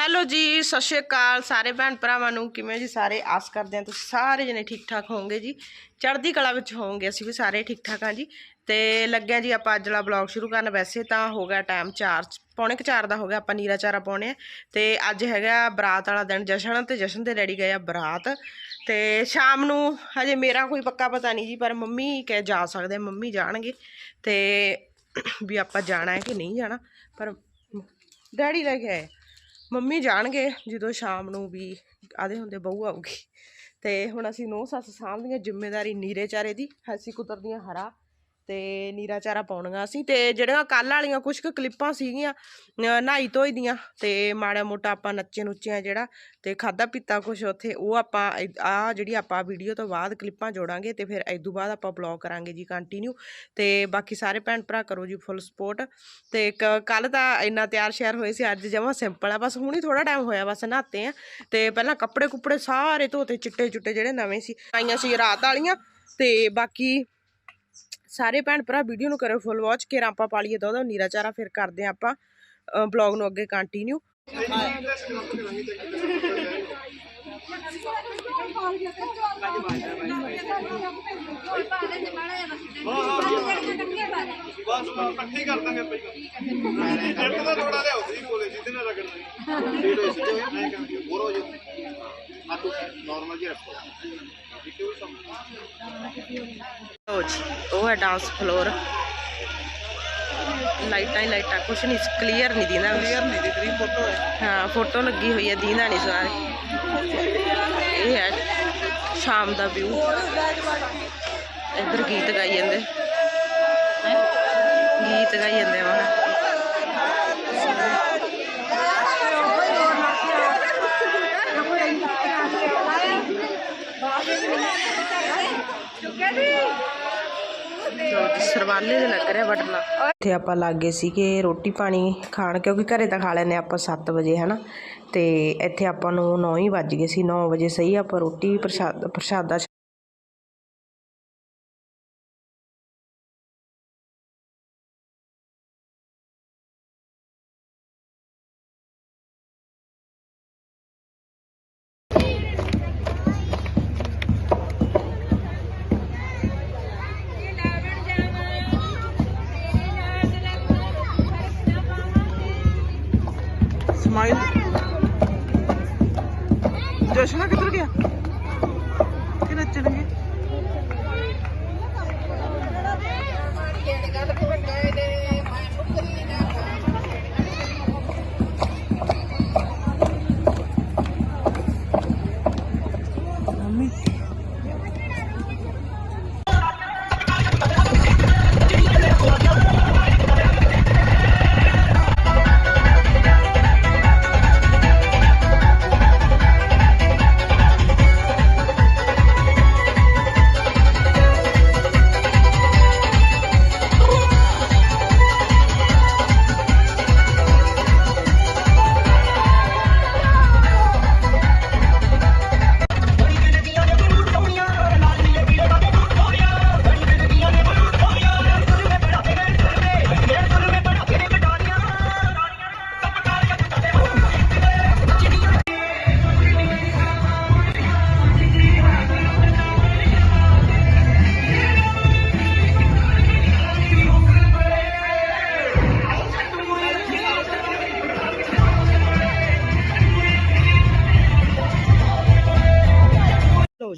Hello ਜੀ, ਸਤਿ ਸ਼੍ਰੀ ਅਕਾਲ ਸਾਰੇ ਭੈਣ ਭਰਾਵਾਂ ਨੂੰ। ਕਿਵੇਂ ਜੀ ਸਾਰੇ? ਆਸ ਕਰਦੇ ਹਾਂ ਤੁਸੀਂ ਸਾਰੇ ਜਣੇ ਠੀਕ ਠਾਕ ਹੋਵੋਗੇ ਜੀ। ਚੜ੍ਹਦੀ ਕਲਾ ਵਿੱਚ ਹੋਵੋਗੇ ਅਸੀਂ ਵੀ ਸਾਰੇ ਠੀਕ ਠਾਕ ਹਾਂ ਜੀ। ਤੇ ਲੱਗਿਆ ਜੀ ਆਪਾਂ ਅੱਜ ਵਾਲਾ ਬਲੌਗ ਸ਼ੁਰੂ ਕਰਨ। ਵੈਸੇ ਤਾਂ ਹੋ ਗਿਆ ਟਾਈਮ 4 ਪੌਣੇ ਕੁ 4 ਦਾ ਹੋ ਗਿਆ, ਆਪਾਂ ਨੀਰਾ ਚਾਰਾ ਪਾਉਣੇ ਆ। ਤੇ ਅੱਜ ਹੈਗਾ ਬਰਾਤ ਵਾਲਾ ਦਿਨ, ਜਸ਼ਨ ਤੇ ਜਸ਼ਨ ਦੇ ਡੈਡੀ ਗਏ ਆ ਬਰਾਤ। ਤੇ ਸ਼ਾਮ ਨੂੰ ਹਜੇ ਮੇਰਾ ਕੋਈ ਪੱਕਾ ਪਤਾ ਨਹੀਂ ਜੀ, ਪਰ ਮੰਮੀ ਕਹਿ ਜਾ ਸਕਦੇ ਮੰਮੀ ਜਾਣਗੇ। ਤੇ ਵੀ ਆਪਾਂ ਜਾਣਾ ਹੈ ਕਿ ਨਹੀਂ ਜਾਣਾ, ਪਰ ਡੈਡੀ ਲੈ ਕੇ ਆਏ। ਮੰਮੀ ਜਾਣਗੇ ਜਦੋਂ ਸ਼ਾਮ ਨੂੰ ਵੀ ਆਦੇ ਹੁੰਦੇ ਬਹੂ ਆਊਗੀ। ਤੇ ਹੁਣ ਅਸੀਂ ਨੌ ਸੱਸ ਸਾਂਭਦੀਆਂ ਜ਼ਿੰਮੇਵਾਰੀ ਨੀਰੇ ਚਾਰੇ ਦੀ, ਅਸੀਂ ਕੁਤਰਦੀਆਂ ਹਰਾ ਤੇ ਨੀਰਾ ਚਾਰਾ ਪਾਉਣੀਆਂ ਅਸੀਂ ਤੇ ਜਿਹੜੀਆਂ ਕੱਲ ਵਾਲੀਆਂ ਕੁਝ ਕੁ ਕਲਿੱਪਾਂ ਸੀਗੀਆਂ ਨਹਾਈ ਧੋਈ ਦੀਆਂ ਤੇ ਮਾੜਾ ਮੋਟਾ ਆਪਾਂ ਨੱਚੇ ਨੁੱਚੇ ਆ ਜਿਹੜਾ ਤੇ ਖਾਦਾ ਪੀਤਾ ਕੁਝ ਉੱਥੇ, ਉਹ ਆਪਾਂ ਆ ਜਿਹੜੀ ਆਪਾਂ ਵੀਡੀਓ ਤੋਂ ਬਾਅਦ ਕਲਿੱਪਾਂ ਜੋੜਾਂਗੇ ਤੇ ਫਿਰ ਇਸ ਬਾਅਦ ਆਪਾਂ ਬਲੌਗ ਕਰਾਂਗੇ ਜੀ ਕੰਟੀਨਿਊ ਤੇ ਬਾਕੀ ਸਾਰੇ ਭੈਣ ਭਰਾ ਕਰੋ ਜੀ ਫੁੱਲ ਸਪੋਰਟ ਤੇ ਕੱਲ ਤਾਂ ਇੰਨਾ ਤਿਆਰ ਸ਼ਿਆਰ ਹੋਏ ਸੀ, ਅੱਜ ਜਮਾ ਸਿੰਪਲ ਆ, ਬਸ ਹੁਣੀ ਥੋੜਾ ਟਾਈਮ ਹੋਇਆ ਬਸ ਨਹਾਤੇ ਆ ਤੇ ਪਹਿਲਾਂ ਕੱਪੜੇ ਕੁੱਪੜੇ ਸਾਰੇ ਧੋਤੇ ਚਿੱਟੇ ਚੁੱਟੇ ਜਿਹੜੇ ਨਵੇਂ ਸੀ, ਆਈਆਂ ਸੀ ਰਾਤ ਵਾਲੀਆਂ ਤੇ ਬਾਕੀ ਸਾਰੇ ਭੈਣ ਭਰਾ ਵੀਡੀਓ ਨੂੰ ਕਰੋ ਫੁੱਲ ਵਾਚ ਕੇ ਆਪਾਂ ਪਾਲੀਏ ਦੋ ਦੋ, ਨੀਰਾ ਚਾਰਾ ਫਿਰ ਕਰਦੇ ਆ ਆਪਾਂ ਬਲੌਗ ਨੂੰ ਅੱਗੇ ਕੰਟੀਨਿਊ ਬਸ ਇਕੱਠੇ ਕਰ ਦਾਂਗੇ ਪਹਿਲਾਂ ਜੱਟ ਦਾ ਥੋੜਾ ਲਿਆਓ ਤੁਸੀਂ ਕੋਲੇ ਜਿਹਦੇ ਨਾਲ ਰਗੜਨਾ ਵੀਡੀਓ ਇਸ ਜੋ ਹੈ। ਹੋਰ ਹੋ ਜੋ ਲਓ ਜੀ ਉਹ ਹੈ ਡਾਂਸ ਫਲੋਰ ਲਾਈਟਾਂ ਹੀ ਲਾਈਟਾਂ ਕੁਛ ਨਹੀਂ ਕਲੀਅਰ ਨਹੀਂ ਦਿੰਦਾ ਕਲੀਅਰ ਨਹੀਂ ਦਿਖ ਰਹੀ ਫੋਟੋ ਹੈ। ਹਾਂ ਫੋਟੋ ਲੱਗੀ ਹੋਈ ਹੈ ਦੀਨਾ ਨਹੀਂ ਸਾਰੇ। ਇਹ ਹੈ ਸ਼ਾਮ ਦਾ ਵਿਊ ਇੱਧਰ ਗੀਤ ਗਾਈ ਜਾਂਦੇ। ਗੀਤ ਗਾਈ ਜਾਂਦੇ ਵਾ ਸਰਵਾਲੇ ਦੇ ਲੱਗ ਰਿਹਾ ਬਟਨਾ। ਇੱਥੇ ਆਪਾਂ ਲੱਗੇ ਸੀ ਕਿ ਰੋਟੀ ਪਾਣੀ ਖਾਣ, ਕਿਉਂਕਿ ਘਰੇ ਤਾਂ ਖਾ ਲੈਨੇ ਆਪਾਂ 7 ਵਜੇ, ਹਨਾ? ਤੇ ਇੱਥੇ ਆਪਾਂ ਨੂੰ 9 ਹੀ ਵੱਜ ਗਏ ਸੀ 9 ਵਜੇ ਸਹੀ ਆਪਾਂ ਰੋਟੀ ਪ੍ਰਸ਼ਾਦ ਪ੍ਰਸ਼ਾਦਾ ਜਸ਼ਨ ਕਿੱਧਰ ਗਿਆ? ਕਿ ਨੱਚਣਗੇ ਮੰਮੀ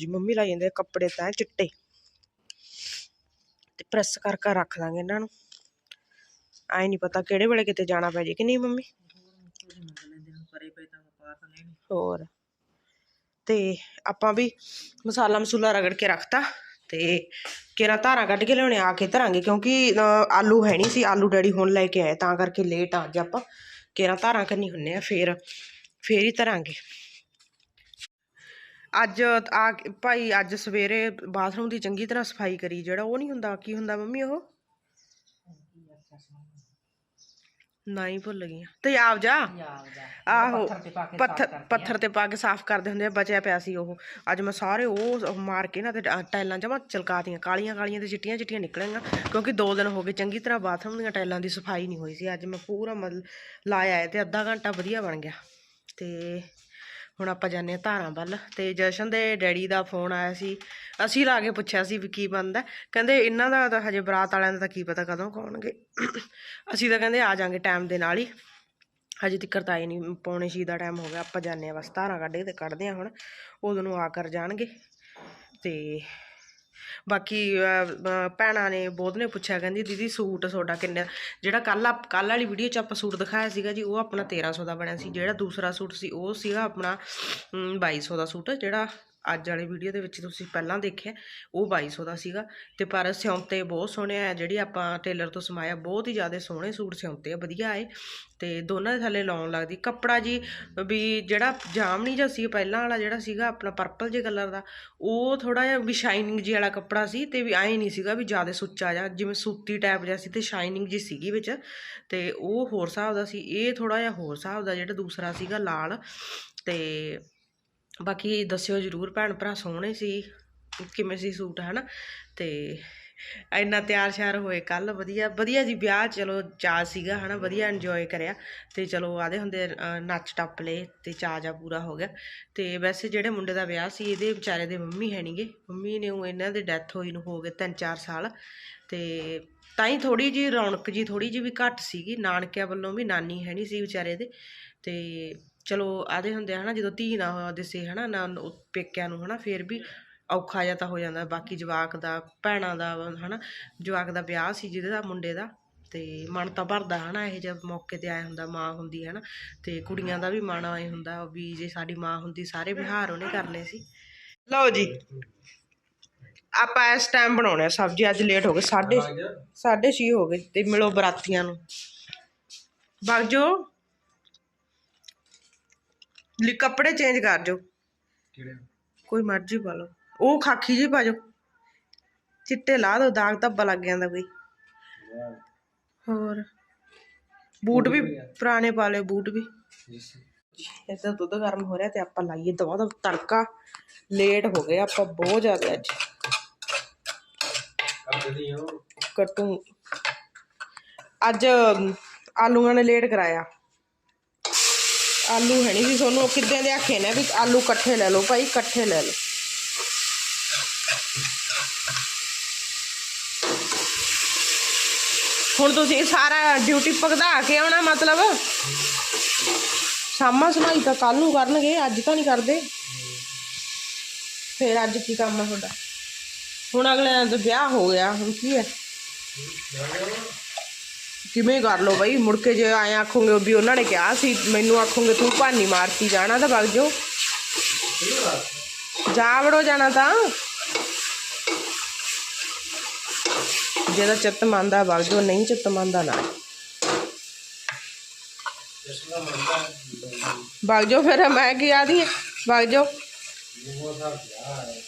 ਜੀ ਮੰਮੀ ਲਾ ਜਾਂਦੇ ਕੱਪੜੇ ਤਾਂ ਚਿੱਟੇ। ਤੇ ਪ੍ਰੈਸ ਕਰ ਕਰ ਰੱਖ ਦਾਂਗੇ ਇਹਨਾਂ ਨੂੰ। ਆਏ ਨਹੀਂ ਪਤਾ ਕਿਹੜੇ ਵੇਲੇ ਕਿਤੇ ਜਾਣਾ ਪੈ ਜੇ ਕਿ ਨਹੀਂ ਮੰਮੀ? ਹੋਰ। ਤੇ ਆਪਾਂ ਵੀ ਮਸਾਲਾ ਮਸੂਲਾ ਰਗੜ ਕੇ ਰੱਖਤਾ। ਤੇ ਕਿਹੜਾ ਧਾਰਾਂ ਕੱਢ ਕੇ ਲਿਆਉਣੇ ਆ ਕੇ ਧਰਾਂਗੇ ਕਿਉਂਕਿ ਆਲੂ ਹੈ ਨਹੀਂ ਸੀ, ਆਲੂ ਡੈਡੀ ਹੁਣ ਲੈ ਕੇ ਆਏ, ਤਾਂ ਕਰਕੇ ਲੇਟ ਆ ਅੱਜ ਆਪਾਂ। ਕਿਹੜਾ ਧਾਰਾਂ ਕਰਨੀ ਹੁੰਨੇ ਆ, ਫੇਰ ਫੇਰ ਹੀ ਧਰਾਂਗੇ। ਅੱਜ ਆ ਭਾਈ ਅੱਜ ਸਵੇਰੇ ਬਾਥਰੂਮ ਦੀ ਚੰਗੀ ਤਰ੍ਹਾਂ ਸਫ਼ਾਈ ਕਰੀ, ਜਿਹੜਾ ਉਹ ਨਹੀਂ ਹੁੰਦਾ, ਕੀ ਹੁੰਦਾ ਮੰਮੀ ਉਹ? ਨਹੀਂ ਭੁੱਲ ਗਈ ਤੇ ਆਪ ਜਾ। ਆਹੋ, ਪੱਥਰ ਪੱਥਰ ਤੇ ਪਾ ਕੇ ਸਾਫ਼ ਕਰਦੇ ਹੁੰਦੇ ਆ, ਬਚਿਆ ਪਿਆ ਸੀ ਉਹ। ਅੱਜ ਮੈਂ ਸਾਰੇ ਉਹ ਮਾਰ ਕੇ ਨਾ ਤੇ ਟ- ਟਾਈਲਾਂ ਜਮਾ ਚਲਕਾਤੀਆਂ, ਕਾਲੀਆਂ ਕਾਲੀਆਂ ਤੇ ਚਿੱਟੀਆਂ ਚਿੱਟੀਆਂ ਨਿਕਲੀਆਂ, ਕਿਉਂਕਿ ਦੋ ਦਿਨ ਹੋ ਗਏ ਚੰਗੀ ਤਰ੍ਹਾਂ ਬਾਥਰੂਮ ਦੀਆਂ ਟਾਈਲਾਂ ਦੀ ਸਫ਼ਾਈ ਨਹੀਂ ਹੋਈ ਸੀ। ਅੱਜ ਮੈਂ ਪੂਰਾ ਮਤਲਬ ਲਾਇਆ ਤੇ ਅੱਧਾ ਘੰਟਾ ਵਧੀਆ ਬਣ ਗਿਆ। ਤੇ ਹੁਣ ਆਪਾਂ ਜਾਂਦੇ ਹਾਂ ਧਾਰਾਂ ਵੱਲ ਤੇ ਜਸ਼ਨ ਦੇ ਡੈਡੀ ਦਾ ਫੋਨ ਆਇਆ ਸੀ। ਅਸੀਂ ਲਾ ਕੇ ਪੁੱਛਿਆ ਸੀ ਵੀ ਕੀ ਬਣਦਾ ਕਹਿੰਦੇ ਇਹਨਾਂ ਦਾ ਤਾਂ ਹਜੇ ਬਰਾਤ ਵਾਲਿਆਂ ਦਾ ਤਾਂ ਕੀ ਪਤਾ ਕਦੋਂ ਕੌਣਗੇ ਅਸੀਂ ਤਾਂ ਕਹਿੰਦੇ ਆ ਜਾਾਂਗੇ ਟਾਈਮ ਦੇ ਨਾਲ ਹੀ। ਹਜੇ ਤੱਕ ਤਾਂ ਆਏ ਨਹੀਂ ਪੌਣੇ ਛੇ ਦਾ ਟਾਈਮ ਹੋ ਗਿਆ। ਆਪਾਂ ਜਾਂਦੇ ਆ ਬਸ ਧਾਰਾਂ ਕੱਢ ਕੇ ਤੇ ਕੱਢਦੇ ਆ ਹੁਣ। ਉਦੋਂ ਨੂੰ ਆ ਕਰ ਜਾਣਗੇ। ਤੇ ਬਾਕੀ ਭੈਣਾਂ ਨੇ ਬਹੁਤ ਨੇ ਪੁੱਛਿਆ ਕਹਿੰਦੀ ਦੀਦੀ ਸੂਟ ਤੁਹਾਡਾ ਕਿੰਨੇ? ਜਿਹੜਾ ਕੱਲ ਕੱਲ ਵਾਲੀ ਵੀਡੀਓ 'ਚ ਆਪਾਂ ਸੂਟ ਦਿਖਾਇਆ ਸੀਗਾ ਜੀ ਉਹ ਆਪਣਾ 1300 ਦਾ ਬਣਿਆ ਸੀ ਜਿਹੜਾ ਦੂਸਰਾ ਸੂਟ ਸੀ ਉਹ ਸੀਗਾ ਆਪਣਾ ਅਮ, 2200 ਦਾ ਸੂਟ ਜਿਹੜਾ ਅੱਜ ਵਾਲੇ ਵੀਡੀਓ ਦੇ ਵਿੱਚ ਤੁਸੀਂ ਪਹਿਲਾਂ ਦੇਖਿਆ, ਉਹ 2200 ਦਾ ਸੀਗਾ। ਤੇ ਪਰ ਸਿਉਂਤੇ ਬਹੁਤ ਸੋਹਣੇ ਆ, ਜਿਹੜੀ ਆਪਾਂ ਟੇਲਰ ਤੋਂ ਸਮਾਇਆ, ਬਹੁਤ ਹੀ ਜ਼ਿਆਦਾ ਸੋਹਣੇ ਸੂਟ ਸਿਉਂਤੇ ਆ, ਵਧੀਆ ਆਏ। ਤੇ ਦੋਨਾਂ ਦੇ ਥੱਲੇ ਲਾਉਣ ਲੱਗਦੀ। ਕੱਪੜਾ ਜੀ, ਵੀ ਜਿਹੜਾ ਜਾਮਣੀ ਜਿਹਾ ਸੀ, ਪਹਿਲਾਂ ਵਾਲਾ ਜਿਹੜਾ ਸੀਗਾ, ਆਪਣਾ ਪਰਪਲ ਜੇ ਕਲਰ ਦਾ, ਉਹ ਥੋੜਾ ਜਿਹਾ ਵੀ ਸ਼ਾਈਨਿੰਗ ਜੀ ਵਾਲਾ ਕੱਪੜਾ ਸੀ, ਤੇ ਵੀ ਐਂ ਨਹੀਂ ਸੀਗਾ ਵੀ ਜ਼ਿਆਦਾ ਸੁੱਚਾ ਜਿਹਾ, ਜਿਵੇਂ ਸੂਤੀ ਟਾਈਪ ਜਿਹਾ ਸੀ ਤੇ ਸ਼ਾਈਨਿੰਗ ਜੀ ਸੀਗੀ ਵਿੱਚ। ਤੇ ਉਹ ਹੋਰ ਹਿਸਾਬ ਦਾ ਸੀ, ਇਹ ਥੋੜਾ ਜਿਹਾ ਹੋਰ ਹਿਸਾਬ ਦਾ, ਜਿਹੜਾ ਦੂਸਰਾ ਸੀਗਾ ਲਾਲ। ਤੇ ਬਾਕੀ ਦੱਸਿਓ ਜਰੂਰ ਭੈਣ ਭਰਾ ਸੋਹਣੇ ਸੀ, ਕਿਵੇਂ ਸੀ ਸੂਟ, ਹਨਾ? ਤੇ ਇੰਨਾ ਤਿਆਰ ਸ਼ਿਆਰ ਹੋਏ ਕੱਲ ਵਧੀਆ ਵਧੀਆ ਜੀ ਵਿਆਹ, ਚਲੋ ਚਾਅ ਸੀਗਾ, ਹਨਾ? ਵਧੀਆ ਇੰਜੋਏ ਕਰਿਆ। ਤੇ ਚਲੋ ਆਦੇ ਹੁੰਦੇ ਨੱਚ ਟੱਪ ਲਏ ਤੇ ਚਾਅ ਜਾ ਪੂਰਾ ਹੋ ਗਿਆ। ਤੇ ਵੈਸੇ ਜਿਹੜੇ ਮੁੰਡੇ ਦਾ ਵਿਆਹ ਸੀ, ਇਹਦੇ ਵਿਚਾਰੇ ਦੇ ਮੰਮੀ ਹੈ ਨਹੀਂਗੇ ਮੰਮੀ ਨੇ ਉਹ ਇਹਨਾਂ ਦੇ ਡੈਥ ਹੋਈ ਨੂੰ ਹੋ ਗਏ 3-4 ਸਾਲ। ਤੇ ਤਾਂ ਹੀ ਥੋੜੀ ਜੀ ਰੌਣਕ ਜੀ ਥੋੜੀ ਜੀ ਵੀ ਘੱਟ ਸੀਗੀ। ਨਾਨਕਿਆਂ ਵੱਲੋਂ ਵੀ ਨਾਨੀ ਹੈ ਨਹੀਂ ਸੀ ਵਿਚਾਰੇ ਦੇ। ਤੇ ਚਲੋ ਆਦੇ ਹੁੰਦੇ ਆ ਹਨਾ ਜਦੋਂ ਧੀ ਨਾ ਦਿਸੇ ਹਨਾ ਨਾ ਪੇਕਿਆਂ ਨੂੰ ਹਨਾ ਫੇਰ ਵੀ ਔਖਾ ਜਿਹਾ ਤਾਂ ਹੋ ਜਾਂਦਾ। ਬਾਕੀ ਜਵਾਕ ਦਾ ਭੈਣਾਂ ਦਾ ਹਨਾ ਜਵਾਕ ਦਾ ਵਿਆਹ ਸੀ ਜਿਹਦੇ ਦਾ ਮੁੰਡੇ ਦਾ ਤੇ ਮਨ ਤਾਂ ਭਰਦਾ ਹਨਾ ਇਹ ਜਦ ਮੌਕੇ ਤੇ ਆਇਆ ਹੁੰਦਾ ਮਾਂ ਹੁੰਦੀ ਹੈ ਨਾ ਤੇ ਕੁੜੀਆਂ ਦਾ ਵੀ ਮਨ ਆਏ ਹੁੰਦਾ ਵੀ ਜੇ ਸਾਡੀ ਮਾਂ ਹੁੰਦੀ ਸਾਰੇ ਵਿਹਾਰ ਉਹਨੇ ਕਰਨੇ ਸੀ। ਲਓ ਜੀ ਆਪਾਂ ਇਸ ਟਾਈਮ ਬਣਾਉਣੇ ਆ ਸਬਜ਼ੀ ਅੱਜ ਲੇਟ ਹੋ ਗਏ ਸਾਢੇ ਸਾਢੇ ਛੇ ਹੋ ਗਏ ਤੇ ਮਿਲੋ ਬਰਾਤੀਆਂ ਨੂੰ। ਵਗ ਲਈ ਕੱਪੜੇ ਚੇਂਜ ਕਰ ਜੋ ਕੋਈ ਮਰਜ਼ੀ ਪਾ ਲਓ। ਉਹ ਖਾਕੀ ਜੀ ਪਾ ਜੋ ਚਿੱਟੇ ਲਾ ਦੋ ਦਾਗ ਧੱਬਾ ਲੱਗ ਜਾਂਦਾ ਕੋਈ। ਹੋਰ। ਬੂਟ ਵੀ ਪੁਰਾਣੇ ਪਾ ਲਏ ਬੂਟ ਵੀ। ਇੱਧਰ ਦੁੱਧ ਗਰਮ ਹੋ ਰਿਹਾ ਤੇ ਆਪਾਂ ਲਾਈਏ ਦਵਾ ਦਾ ਤੜਕਾ। ਲੇਟ ਹੋ ਗਏ ਆਪਾਂ ਬਹੁਤ ਜ਼ਿਆਦਾ ਅੱਜ। ਕੱਟੂ। ਅੱਜ ਆਲੂਆਂ ਨੇ ਲੇਟ ਕਰਾਇਆ। ਆਲੂ ਹੈ ਨਹੀਂ ਸੀ ਤੁਹਾਨੂੰ ਕਿੱਦਾਂ ਦੇ ਆਖੇ ਨੇ ਵੀ ਆਲੂ ਇਕੱਠੇ ਲੈ ਲਓ ਭਾਈ, ਇਕੱਠੇ ਲੈ ਲਓ। ਹੁਣ ਤੁਸੀਂ ਸਾਰਾ ਡਿਊਟੀ ਭਗਦਾ ਕੇ ਆਉਣਾ ਮਤਲਬ? ਸਾਮਾ ਸਮਾਈ ਤਾਂ ਕੱਲ ਨੂੰ ਕਰਨਗੇ, ਅੱਜ ਤਾਂ ਨਹੀਂ ਕਰਦੇ। ਫੇਰ ਅੱਜ ਕੀ ਕੰਮ ਆ ਤੁਹਾਡਾ? ਹੁਣ ਅਗਲੇ ਦਾ ਵਿਆਹ ਹੋ ਗਿਆ, ਹੁਣ ਕੀ ਹੈ? ਕਿਵੇਂ ਕਰ ਲੋ ਬਈ? ਮੁੜ ਕੇ ਜੇ ਆਏ ਆਖੋਗੇ ਵੀ ਉਹਨਾਂ ਨੇ ਕਿਹਾ ਸੀ, ਮੈਨੂੰ ਆਖੋਗੇ ਤੂੰ ਭਾਨੀ ਮਾਰਤੀ, ਜਾਣਾ ਤਾਂ ਵਗ ਜਾਓ। ਜਾ ਵੜੋ ਜਾਣਾ ਤਾਂ। ਜੇ ਤਾਂ ਚਿੱਤ ਮੰਨਦਾ ਵਗ ਜਾਓ, ਨਹੀਂ ਚਿੱਤ ਮੰਨਦਾ ਨਾ। ਵਗ ਜਾਓ ਫਿਰ, ਮੈਂ ਕੀ ਆਦੀ ਹੈ ਵਗ ਜਾਓ।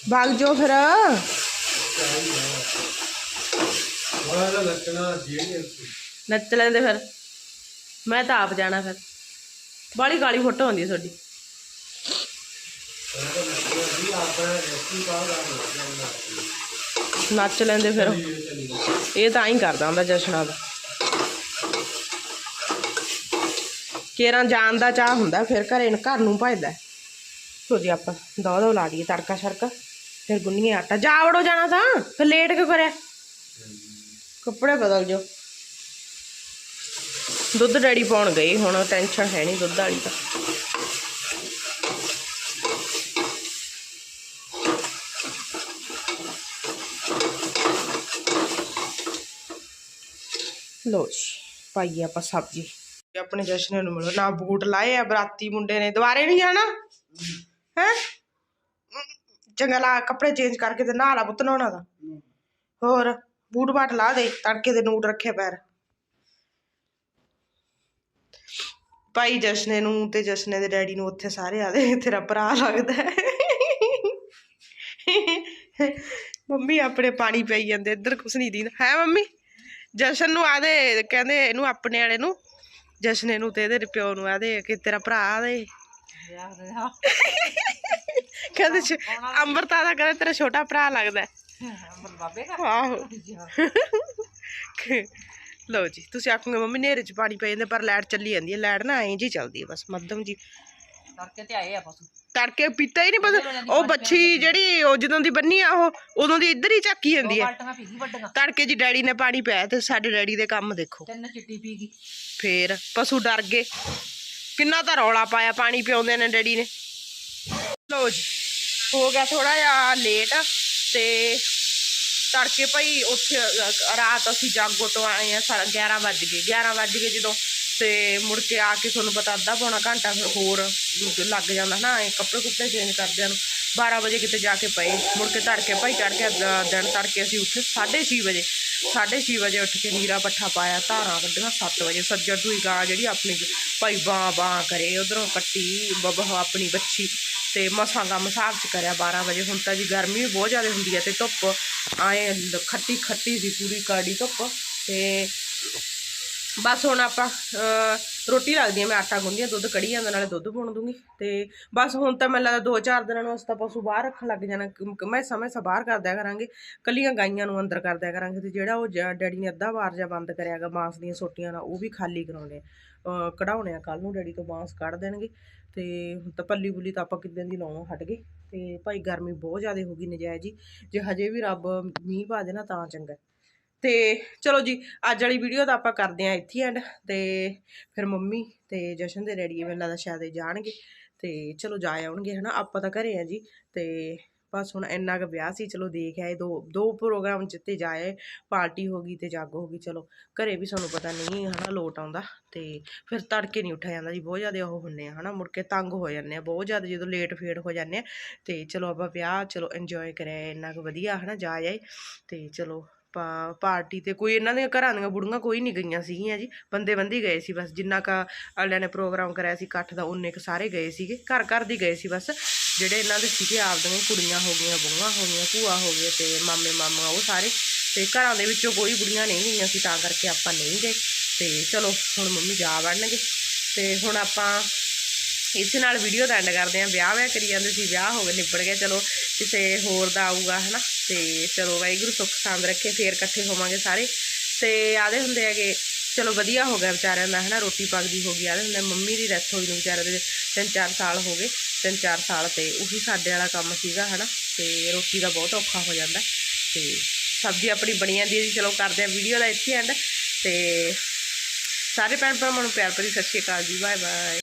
ਵਗ ਜਾਓ ਫਿਰ। ਨੱਚ ਲੈਂਦੇ ਫਿਰ। ਮੈਂ ਤਾਂ ਆਪ ਜਾਣਾ ਫਿਰ। ਬਾਲੀ ਗਾਲੀ ਫੋਟੋ ਆਉਂਦੀ ਤੁਹਾਡੀ। ਨੱਚ ਲੈਂਦੇ ਫਿਰ। ਇਹ ਤਾਂ ਹੀ ਕਰਦਾ ਹੁੰਦਾ ਜਸ਼ਨਾਂ ਦਾ ਕੇਰਾਂ ਜਾਣ ਦਾ ਚਾਹ ਹੁੰਦਾ, ਫਿਰ ਘਰੇ ਨੂੰ ਘਰ ਨੂੰ ਭਜਦਾ। ਸੋ ਜੀ ਆਪਾਂ ਦੋ ਦੋ ਲਾ ਲਈਏ ਤੜਕਾ ਛੜਕਾ ਫਿਰ ਗੁੰਨੀਏ ਆਟਾ। ਜਾ ਵੜੋ ਜਾਣਾ ਤਾਂ, ਫਿਰ ਲੇਟ ਕਿਉਂ ਕਰਿਆ? ਕੱਪੜੇ ਬਦਲ ਜਾਓ। ਦੁੱਧ ਡੈਡੀ ਪਾਉਣ ਗਏ, ਹੁਣ ਟੈਨਸ਼ਨ ਹੈ ਨਹੀਂ ਦੁੱਧ ਵਾਲੀ ਤਾਂ। ਲੋ ਜੀ, ਪਾਈਏ ਆਪਾਂ ਸਬਜ਼ੀ। ਤੇ ਆਪਣੇ ਜਸ਼ਨ ਨੂੰ ਮਿਲੋ, ਨਾ ਬੂਟ ਲਾਏ ਆ, ਬਰਾਤੀ ਮੁੰਡੇ ਨੇ, ਦੁਬਾਰੇ ਨਹੀਂ ਜਾਣਾ ਹੈ? ਚੰਗਾ ਲਾ, ਕੱਪੜੇ ਚੇਂਜ ਕਰਕੇ ਤੇ ਨਹਾ ਲਾ ਪੁੱਤ ਨਹਾਉਣਾ ਦਾ ਹੋਰ, ਬੂਟ ਬਾਟ ਲਾ ਦੇ, ਤੜਕੇ ਦੇ ਨੂਟ ਰੱਖੇ ਪੈਰ। ਭਾਈ ਜਸ਼ਨੇ ਨੂੰ ਤੇ ਜਸ਼ਨੇ ਦੇ ਡੈਡੀ ਨੂੰ ਉੱਥੇ ਸਾਰੇ ਆਦੇ ਤੇਰਾ ਭਰਾ ਲੱਗਦਾ ਹੈ। ਮੰਮੀ ਆਪਣੇ ਪਾਣੀ ਪਈ ਜਾਂਦੇ ਇੱਧਰ ਕੁਛ ਨਹੀਂ ਦੀਦਾ। ਹੈ ਮੰਮੀ? ਜਸ਼ਨ ਨੂੰ ਆਦੇ ਕਹਿੰਦੇ ਇਹਨੂੰ ਆਪਣੇ ਵਾਲੇ ਨੂੰ ਜਸ਼ਨੇ ਨੂੰ ਤੇ ਇਹਦੇ ਪਿਓ ਨੂੰ ਆਦੇ ਕਿ ਤੇਰਾ ਭਰਾ ਆਦੇ। ਕਹਿੰਦੇ ਅੰਮ੍ਰਿਤਾ ਦਾ ਕਹਿੰਦੇ ਤੇਰਾ ਛੋਟਾ ਭਰਾ ਲੱਗਦਾ ਹੈ। ਆਹੋ। ਲਓ ਜੀ ਤੁਸੀਂ ਆਖੋਗੇ ਮੰਮੀ ਨੇਰੇ ਚ ਪਾਣੀ ਪੈ ਜਾਂਦਾ ਪਰ ਲਾਈਟ ਚੱਲੀ ਜਾਂਦੀ ਹੈ ਲਾਈਟ ਨਾ ਐਂ ਜੀ ਚੱਲਦੀ ਹੈ ਬਸ ਮੱਧਮ ਜੀ। ਤੜਕੇ ਤੇ ਆਏ ਆ ਪਸ਼ੂ ਤੜਕੇ ਪੀਤਾ ਹੀ ਨਹੀਂ ਪਤਾ ਉਹ ਬੱਚੀ ਜਿਹੜੀ ਉਹ ਜਦੋਂ ਦੀ ਬੰਨੀ ਆ ਉਹ ਉਦੋਂ ਦੀ ਇੱਧਰ ਹੀ ਦੋ ਜਾਂਦੀ ਹੈ। ਤੜਕੇ ਜੀ ਡੈਡੀ ਨੇ ਪਾਣੀ ਪਿਆ ਤੇ ਸਾਡੇ ਡੈਡੀ ਦੇ ਕੰਮ ਦੇਖੋ। ਤਿੰਨ ਚਿੱਟੀ ਪੀ ਗਈ। ਫੇਰ ਪਸ਼ੂ ਡਰ ਗਏ। ਕਿੰਨਾ ਤਾਂ ਰੌਲਾ ਪਾਇਆ ਪਾਣੀ ਪਿਆਉਂਦੇ ਨੇ ਡੈਡੀ ਨੇ। ਲੋ ਜੀ ਹੋ ਗਿਆ ਥੋੜਾ ਜਿਹਾ ਲੇਟ ਤੇ ਤੜਕੇ ਭਾਈ ਉੱਥੇ ਰਾਤ ਅਸੀਂ ਜਾਗੋ ਤੋਂ ਆਏ ਆ 11 ਵੱਜ ਗਏ। 11 ਵੱਜ ਗਏ ਜਦੋਂ ਤੇ ਮੁੜ ਕੇ ਆ ਕੇ ਤੁਹਾਨੂੰ ਪਤਾ ਅੱਧਾ ਪੌਣਾ ਘੰਟਾ ਫਿਰ ਹੋਰ ਲੱਗ ਜਾਂਦਾ ਨਾ, ਇਹ ਕੱਪੜੇ ਕੁੱਪੜੇ ਚੇਂਜ ਕਰਦਿਆਂ ਨੂੰ। 12 ਵਜੇ ਕਿਤੇ ਜਾ ਕੇ ਪਏ। ਮੁੜ ਕੇ ਤੜਕੇ ਭਾਈ ਚੜ ਕੇ ਦਿਨ ਤੜਕੇ ਅਸੀਂ ਉੱਠੇ 6:30 ਵਜੇ। 6:30 ਵਜੇ ਉੱਠ ਕੇ ਨੀਰਾ ਪੱਠਾ ਪਾਇਆ, ਧਾਰਾਂ ਕੱਢੀਆਂ 7 ਵਜੇ। ਸੱਜਣ ਦੂਈ ਗਾਂ ਜਿਹੜੀ ਆਪਣੀ ਭਾਈ ਬਾਂ ਬਾਂ ਕਰੇ, ਉਧਰੋਂ ਕੱਟੀ, ਬਬਹ ਆਪਣੀ ਬੱਚੀ। ਤੇ ਮਸਾਂ ਕੰਮ ਹਿਸਾਬ ਚ ਕਰਿਆ 12 ਵਜੇ। ਹੁਣ ਤਾਂ ਜੀ ਗਰਮੀ ਵੀ ਬਹੁਤ ਜ਼ਿਆਦਾ ਹੁੰਦੀ ਹੈ ਤੇ ਧੁੱਪ ਆਏ ਖੱਟੀ ਖੱਟੀ ਸੀ ਪੂਰੀ ਕਾੜੀ ਧੁੱਪ ਤੇ ਬਸ ਹੁਣ ਆਪਾਂ ਰੋਟੀ ਰੱਖਦੀ ਹਾਂ ਮੈਂ ਆਟਾ ਗੁੰਨਦੀ ਹਾਂ ਦੁੱਧ ਕੜੀ ਜਾਂਦਾ ਨਾਲੇ ਦੁੱਧ ਪਾਉਣ ਦੂੰਗੀ। ਤੇ ਬਸ ਹੁਣ ਤਾਂ ਮੈਨੂੰ ਲੱਗਦਾ ਦੋ ਚਾਰ ਦਿਨਾਂ ਨੂੰ ਅਸੀਂ ਤਾਂ ਪਸ਼ੂ ਬਾਹਰ ਰੱਖਣ ਲੱਗ ਜਾਣਾ ਮੈਂ ਸਮੇਂ ਸ ਬਾਹਰ ਕਰ ਦਿਆ ਕਰਾਂਗੇ। ਕੱਲੀਆਂ ਗਾਈਆਂ ਨੂੰ ਅੰਦਰ ਕਰ ਦਿਆ ਕਰਾਂਗੇ ਤੇ ਜਿਹੜਾ ਉਹ ਜ- ਡੈਡੀ ਨੇ ਅੱਧਾ ਵਾਰ ਜਾਂ ਬੰਦ ਕਰਿਆਗਾ ਬਾਂਸ ਦੀਆਂ ਸੋਟੀਆਂ ਨਾਲ ਉਹ ਵੀ ਖਾਲੀ ਕਰਾਉਣੇ ਆ। ਕਢਾਉਣੇ ਆ ਕੱਲ ਨੂੰ ਡੈਡੀ ਤੋਂ ਬਾਂਸ ਕੱਢ ਦੇਣਗੇ। ਤੇ ਤਾਂ ਪੱਲੀ ਪੁੱਲੀ ਤਾਂ ਆਪਾਂ ਕਿੱਦਾਂ ਦੀ ਲਾਉਣੋਂ ਹਟ ਗਏ। ਤੇ ਭਾਈ ਗਰਮੀ ਬਹੁਤ ਜ਼ਿਆਦਾ ਹੋ ਗਈ ਨਜਾਇਜ਼ ਜੀ ਜੇ ਹਜੇ ਵੀ ਰੱਬ ਮੀਂਹ ਪਾ ਦੇਣਾ ਤਾਂ ਚੰਗਾ। ਤੇ ਚਲੋ ਜੀ, ਅੱਜ ਵਾਲੀ ਵੀਡੀਓ ਤਾਂ ਆਪਾਂ ਕਰਦੇ ਆਂ ਇੱਥੇ ਐਂਡ ਤੇ ਫਿਰ ਮੰਮੀ ਤੇ ਜਸ਼ਨ ਦੇ ਡੈਡੀ ਮੈਨੂੰ ਲੱਗਦਾ ਸ਼ਾਇਦ ਇਹ ਜਾਣਗੇ ਤੇ ਚਲੋ ਜਾ ਆਉਣਗੇ ਹਨਾ, ਆਪਾਂ ਤਾਂ ਘਰੇ ਆ ਜੀ ਤੇ ਬਸ ਹੁਣ ਇੰਨਾ ਕੁ ਵਿਆਹ ਸੀ, ਚਲੋ ਦੇਖ ਆਏ, ਦੋ ਦੋ ਪ੍ਰੋਗਰਾਮ ਜਿੱਤੇ ਜਾਏ ਪਾਰਟੀ ਹੋ ਗਈ ਤੇ ਜਾਗੋ ਹੋ ਗਈ, ਚਲੋ ਘਰੇ ਵੀ ਸਾਨੂੰ ਪਤਾ ਨਹੀਂ ਹਨਾ ਲੋਟ ਆਉਂਦਾ ਤੇ ਫਿਰ ਤੜਕੇ ਨਹੀਂ ਉੱਠਿਆ ਜਾਂਦਾ ਜੀ, ਬਹੁਤ ਜ਼ਿਆਦਾ ਉਹ ਹੁੰਨੇ ਆ ਹਨਾ, ਮੁੜ ਕੇ ਤੰਗ ਹੋ ਜਾਂਦੇ ਆ, ਬਹੁਤ ਜ਼ਿਆਦਾ ਜਦੋਂ ਲੇਟ ਫੇਟ ਹੋ ਜਾਂਦੇ ਆ ਤੇ ਚਲੋ ਆਪਾਂ ਵਿਆਹ ਚਲੋ ਇੰਜੋਏ ਕਰਿਆ, ਇੰਨਾ ਕੁ ਵਧੀਆ ਹਨਾ ਜਾ ਆਏ ਤੇ ਚਲੋ ਪਾਰਟੀ ਤੇ ਕੋਈ ਇਹਨਾਂ ਦੀਆਂ ਘਰਾਂ ਦੀਆਂ ਬੁੜੀਆਂ ਕੋਈ ਨਹੀਂ ਗਈਆਂ ਸੀਗੀਆਂ ਜੀ। ਬੰਦੇ ਬੰਦੀ ਗਏ ਸੀ ਬਸ, ਜਿੰਨਾ ਕ ਅਗਲਿਆਂ ਨੇ ਪ੍ਰੋਗਰਾਮ ਕਰਾਇਆ ਸੀ ਇਕੱਠ ਦਾ ਉਨੇ ਕ ਸਾਰੇ ਗਏ ਸੀਗੇ। ਘਰ ਘਰ ਦੀ ਗਏ ਸੀ ਬਸ। ਜਿਹੜੇ ਇਹਨਾਂ ਦੇ ਸੀਗੇ ਆਪਦੀਆਂ ਕੁੜੀਆਂ ਹੋ ਗਈਆਂ ਬਹੂਆਂ ਹੋ ਗਈਆਂ, ਭੂਆ ਹੋ ਗਏ ਤੇ ਮਾਮੇ, ਮਾਮਾ, ਉਹ ਸਾਰੇ। ਤੇ ਘਰਾਂ ਦੇ ਵਿੱਚੋਂ ਕੋਈ ਬੁੜੀਆਂ ਨਹੀਂ ਗਈਆਂ ਸੀ, ਤਾਂ ਕਰਕੇ ਆਪਾਂ ਨਹੀਂ ਗਏ। ਤੇ ਚਲੋ, ਹੁਣ ਮੰਮੀ ਜਾ ਵੜਨਗੇ। ਤੇ ਹੁਣ ਆਪਾਂ ਇਸ ਨਾਲ ਵੀਡੀਓ ਦਾ ਐਂਡ ਕਰਦੇ ਆਂ ਵਿਆਹ ਵਿਆਹ ਕਰੀ ਜਾਂਦੇ ਸੀ, ਵਿਆਹ ਹੋ ਗਏ ਨਿਬੜ ਗਿਆ। ਚਲੋ, ਕਿਸੇ ਹੋਰ ਦਾ ਆਊਗਾ, ਹਨਾ? ਤੇ ਚਲੋ ਵਾਹਿਗੁਰੂ ਸੁੱਖ ਸਾਂਦ ਰੱਖੇ, ਫੇਰ ਇਕੱਠੇ ਹੋਵਾਂਗੇ ਸਾਰੇ। ਤੇ ਆਦੇ ਹੁੰਦੇ ਹੈਗੇ, ਚਲੋ ਵਧੀਆ ਹੋ ਗਿਆ ਵਿਚਾਰਿਆਂ ਦਾ, ਹਨਾ, ਰੋਟੀ ਪੱਕਦੀ ਹੋ ਗਈ, ਆਦੇ ਹੁੰਦੇ ਮੰਮੀ ਦੀ ਡੈਥ ਹੋਈ ਨੂੰ ਵਿਚਾਰਿਆਂ ਦੇ ਤਿੰਨ ਚਾਰ ਸਾਲ ਹੋ ਗਏ ਤਿੰਨ ਚਾਰ ਸਾਲ ਤੇ ਉਹੀ ਸਾਡੇ ਵਾਲਾ ਕੰਮ ਸੀਗਾ, ਹਨਾ, ਤੇ ਰੋਟੀ ਦਾ ਬਹੁਤ ਔਖਾ ਹੋ ਜਾਂਦਾ। ਤੇ ਸਬਜ਼ੀ ਆਪਣੀ ਬਣੀ ਜਾਂਦੀ ਹੈ ਜੀ, ਚਲੋ ਕਰਦੇ ਆਂ ਵੀਡੀਓ ਦਾ ਇੱਥੇ ਐਂਡ ਤੇ ਸਾਰੇ ਭੈਣ ਭਰਾਵਾਂ ਨੂੰ ਪਿਆਰ ਭਰੀ ਸਤਿ ਸ਼੍ਰੀ ਅਕਾਲ ਜੀ ਬਾਏ ਬਾਏ